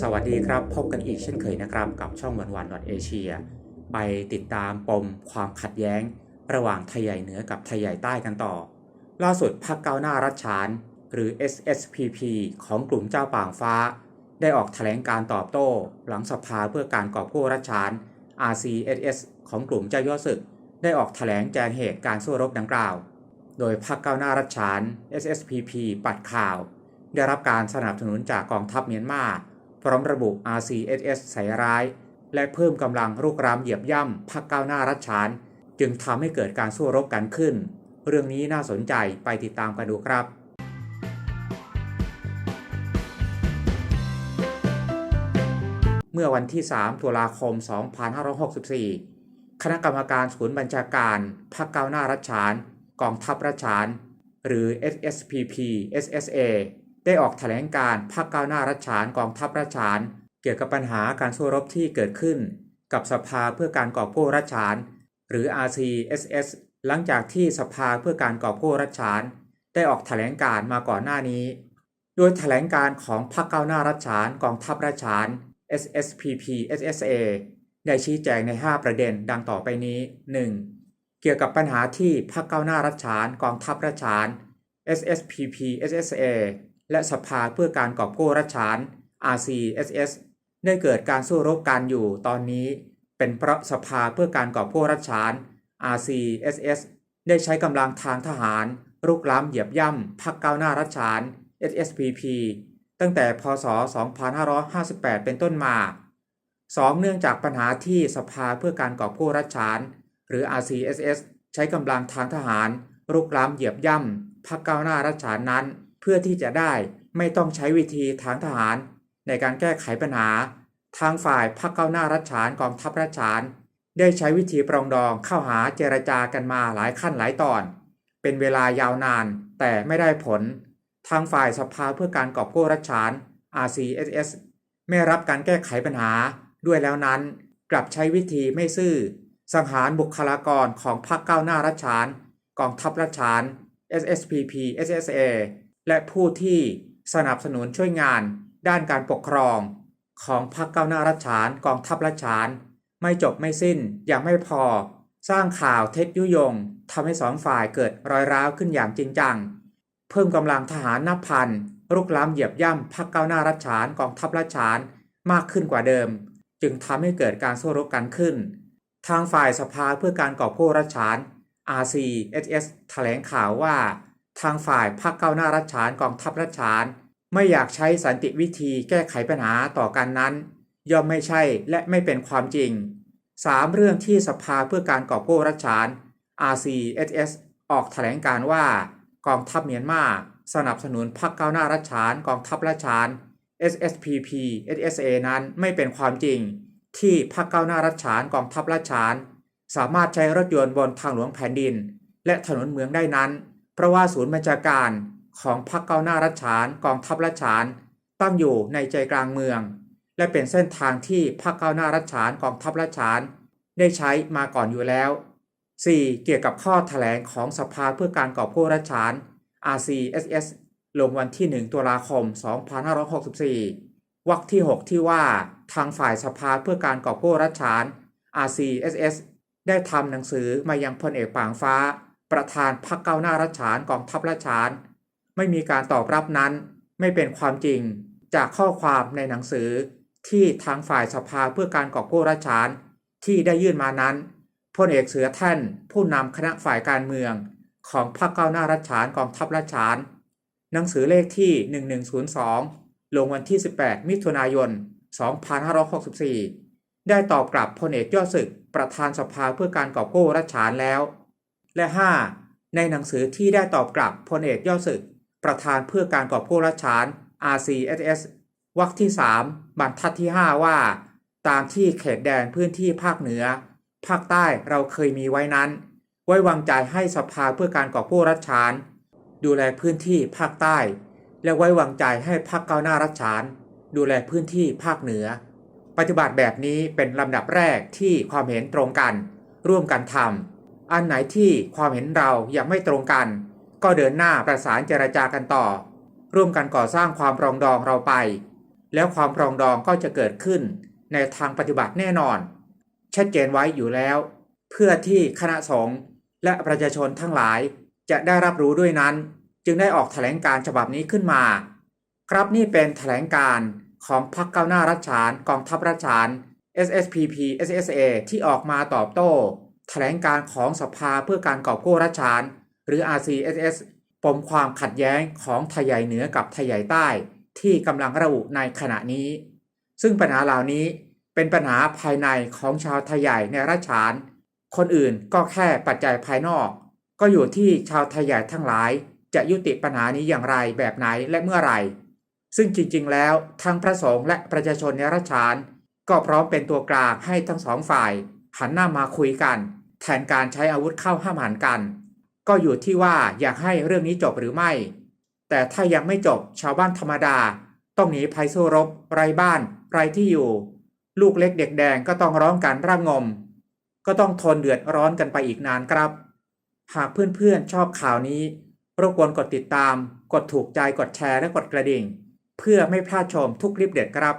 สวัสดีครับ พบกันอีกเช่นเคยนะครับ กับช่องวันวันดอทเอเชียไปติดตามปมความขัดแย้ง ระหว่างไทยใหญ่เหนือกับไทยใหญ่ใต้กันต่อ ล่าสุดพรรคก้าวหน้ารัชฉาน หรือ SSPP ของกลุ่มเจ้าป่างฟ้า ได้ออกแถลงการตอบโต้ หลังสภาเพื่อการกอบกู้รัชฉาน RCSS ของกลุ่มเจ้าย่อศึก ได้ออกแถลงแจงเหตุการสู้รบดังกล่าว โดยพรรคก้าวหน้ารัชฉาน SSPP ปัดข่าว ได้รับการสนับสนุนจากกองทัพเมียนมา พร้อมระบุ RCSS ใส่ร้าย และเพิ่มกำลังรุกรามเหยียบย่ำพรรคก้าวหน้ารัชฉาน จึงทำให้เกิดการสู้รบกันขึ้น เรื่องนี้น่าสนใจไปติดตามกันดูครับเมื่อวันที่ 3 ตุลาคม 2564 คณะกรรมการศูนย์บัญชาการพรรคก้าวหน้ารัชฉาน กองทัพรัชานหรือ SSPP SSA ได้ออกแถลงการพรรคก้าวหน้ารัชานกองทัพรัชานเกี่ยวกับปัญหาการสู้รบที่เกิดขึ้น กับสภาเพื่อการกอบกู้รัชานหรือ RCSS หลังจากที่สภาเพื่อการกอบกู้รัชานได้ออกแถลงการมาก่อนหน้านี้ โดยแถลงการของพรรคก้าวหน้ารัชานกองทัพรัชาน SSPP SSA ได้ชี้แจงใน 5 ประเด็นดังต่อไปนี้ 1. เกี่ยวกับปัญหาที่พรรคก้าวหน้ารัชฉานกองทัพรัชฉาน SSPP SSA และสภาเพื่อการกอบกู้รัชฉาน RCSS ได้เกิดการสู้รบกันอยู่ตอนนี้ เป็นเพราะสภาเพื่อการกอบกู้รัชฉาน RCSS ได้ใช้กำลังทางทหารรุกล้ำเหยียบย่ำพรรคก้าวหน้ารัชฉาน SSPP ตั้งแต่พศ 2558 เป็นต้นมา 2. เนื่องจากปัญหาที่สภาเพื่อการกอบกู้รัชฉาน หรือ RCSS ใช้กำลังทางทหาร รุกล้ำเหยียบย่ำพรรคก้าวหน้ารัชฉานนั้น เพื่อที่จะได้ไม่ต้องใช้วิธีทางทหาร ในการแก้ไขปัญหา ทางฝ่ายพรรคก้าวหน้ารัชฉานกองทัพรัชฉานได้ใช้วิธีปรองดองเข้าหาเจรจากันมาหลายขั้นหลายตอน เป็นเวลายาวนานแต่ไม่ได้ผล ทางฝ่ายสภาเพื่อการกอบกู้รัชฉาน RCSS ไม่รับการแก้ไขปัญหาด้วยแล้วนั้น กลับใช้วิธีไม่ซื่อ สังหารบุคลากรของพรรคก้าวหน้ารัชฉานกองทัพรัชฉาน SSPP SSA และผู้ที่สนับสนุนช่วยงานด้านการปกครอง ของพรรคก้าวหน้ารัชฉานกองทัพรัชฉาน ไม่จบไม่สิ้นยังไม่พอ สร้างข่าวเท็จยุยงทำให้สองฝ่ายเกิดรอยร้าวขึ้นอย่างจริงจัง เพิ่มกำลังทหารนับพันรุกล้ำเหยียบย่ำพรรคก้าวหน้ารัชฉานกองทัพรัชฉานมากขึ้นกว่าเดิม จึงทำให้เกิดการสู้รบกันขึ้น ทางฝ่ายสภาเพื่อการกอบกู้รัชฉาน RCSS แถลงข่าวว่า ทางฝ่ายพรรคก้าวหน้ารัชฉานกองทัพรัชฉาน ไม่อยากใช้สันติวิธีแก้ไขปัญหาต่อกันนั้น ย่อมไม่ใช่และไม่เป็นความจริง 3. เรื่องที่สภาเพื่อการกอบกู้รัชฉาน RCSS ออกแถลงการว่ากองทัพเมียนมาสนับสนุนพรรคก้าวหน้ารัชฉานกองทัพรัชฉาน SSPP SSA นั้นไม่เป็นความจริง ที่พรรคก้าวหน้ารัชฉานกองทัพรัชฉาน สามารถใช้รถยนต์บนทางหลวงแผ่นดิน และถนนเมืองได้นั้น เพราะว่าศูนย์บัญชาการของพรรคก้าวหน้ารัชฉานกองทัพรัชฉานตั้งอยู่ในใจกลางเมือง และเป็นเส้นทางที่พรรคก้าวหน้ารัชฉานกองทัพรัชฉาน ได้ใช้มาก่อนอยู่แล้ว 4. เกี่ยวกับข้อแถลงของสภาเพื่อการกอบกู้รัชฉาน RCSS ลงวันที่ 1 ตุลาคม 2564 วรรคที่ 6 ที่ว่าทางฝ่ายสภาเพื่อการกอบกู้รัชฉาน RCSS ได้ทำหนังสือมายังพลเอกปางฟ้า ประธานพรรคก้าหน้ารัชฉานกองทัพรัชฉาน ไม่มีการตอบรับนั้นไม่เป็นความจริงจากข้อความในหนังสือที่ทางฝ่ายสภาเพื่อการกอบกู้รัชฉาน ที่ได้ยื่นมานั้นพลเอกเสือแท่นผู้นำคณะฝ่ายการเมือง ของพรรคก้าวหน้ารัชฉานกองทัพรัชฉาน หนังสือเลขที่ 1102 ลงวันที่ 18 มิถุนายน 2564 ได้ตอบกลับพลเอกยอดศึกประธานสภาเพื่อการกอบกู้รัชฉานแล้ว และ 5. ในหนังสือที่ได้ตอบกลับพลเอกยอดศึก ประธานเพื่อการกอบกู้รัชฉาน RCSS วรรคที่ 3 บรรทัดที่ 5 ว่า ตามที่เขตแดนพื้นที่ภาคเหนือ ภาคใต้เราเคยมีไว้นั้น ไว้วางใจให้สภาเพื่อการกอบกู้รัชฉาน ดูแลพื้นที่ภาคใต้ และไว้วางใจให้พรรคก้าวหน้ารัชฉาน ดูแลพื้นที่ภาคเหนือ ปฏิบัติแบบนี้เป็นลำดับแรกที่ความเห็นตรงกัน ร่วมกันทำอันไหนที่ความเห็นเรายังไม่ตรงกัน ก็เดินหน้าประสานเจรจากันต่อ ร่วมกันก่อสร้างความปรองดองเราไป แล้วความปรองดองก็จะเกิดขึ้น ในทางปฏิบัติแน่นอน ชัดเจนไว้อยู่แล้ว เพื่อที่คณะสงฆ์และประชาชนทั้งหลายจะได้รับรู้ด้วยนั้น จึงได้ออกแถลงการฉบับนี้ขึ้นมา ครับนี่เป็นแถลงการของพรรคก้าวหน้ารัฐฉานกองทัพรัฐฉาน SSPP SSA ที่ออกมาตอบโต้แถลงการของสภาเพื่อการกอบกู้รัฐฉานหรือ RCSS ปมความขัดแย้งของไทยใหญ่เหนือกับไทยใหญ่ใต้ ที่กำลังระอุในขณะนี้ ซึ่งปัญหาเหล่านี้เป็นปัญหาภายในของชาวไทยใหญ่ในรัฐฉานคนอื่นก็แค่ปัจจัยภายนอก ก็อยู่ที่ชาวไทยใหญ่ทั้งหลาย จะยุติปัญหานี้อย่างไรแบบไหนและเมื่อไหร่ ซึ่งจริงๆ แล้วทั้งพระสงฆ์และประชาชนในรัฐฉาน ก็พร้อมเป็นตัวกลางให้ทั้งสองฝ่าย หันหน้ามาคุยกัน แทนการใช้อาวุธเข้าห้ามหันกัน ก็อยู่ที่ว่าอยากให้เรื่องนี้จบหรือไม่ แต่ถ้ายังไม่จบชาวบ้านธรรมดา ต้องหนีภัยสู้รบ ไร้บ้าน ไร้ที่อยู่ ลูกเล็กเด็กแดงก็ต้องร้องกันร่างงม ก็ต้องทนเดือดร้อนกันไปอีกนานครับ หากเพื่อนๆชอบข่าวนี้ รบกวนกดติดตาม กดถูกใจ กดแชร์ และกดกระดิ่ง เพื่อไม่พลาดชมทุกคลิปเด็ดครับ